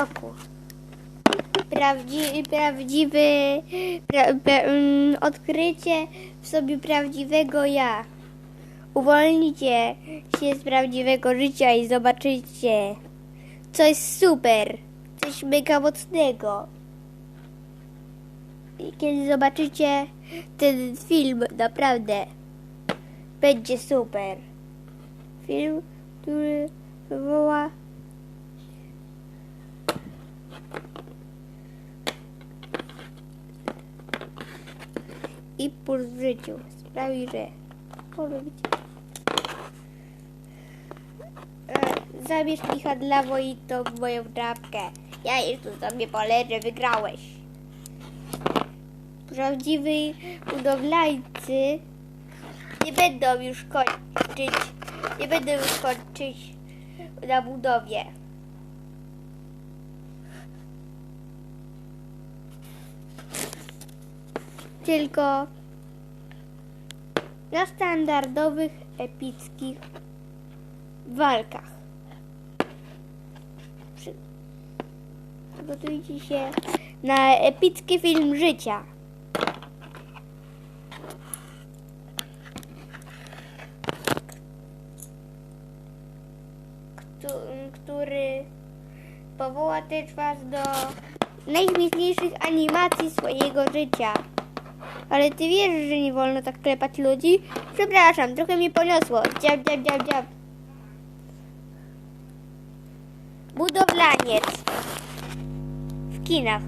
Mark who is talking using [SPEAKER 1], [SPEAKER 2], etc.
[SPEAKER 1] roku. Prawdzi, prawdziwy, pra, pra, mm, odkrycie w sobie prawdziwego ja. Uwolnijcie się z prawdziwego życia i zobaczycie coś super, coś mega mocnego. I kiedy zobaczycie ten film, naprawdę będzie super. Film, który impuls w życiu. Sprawi, że być. E, Zabierz mi i to w moją czapkę. Ja jeszcze sobie poleżę, wygrałeś. Prawdziwi budowlańcy nie będą już kończyć, nie będą już kończyć na budowie. Tylko na standardowych, epickich walkach. Przygotujcie się na epicki film życia. Któ- który powoła też was do najśmieszniejszych animacji swojego życia. Ale ty wiesz, że nie wolno tak klepać ludzi? Przepraszam, trochę mnie poniosło. Dziab, dziab, dziab, dziab. Budowlaniec. W kinach.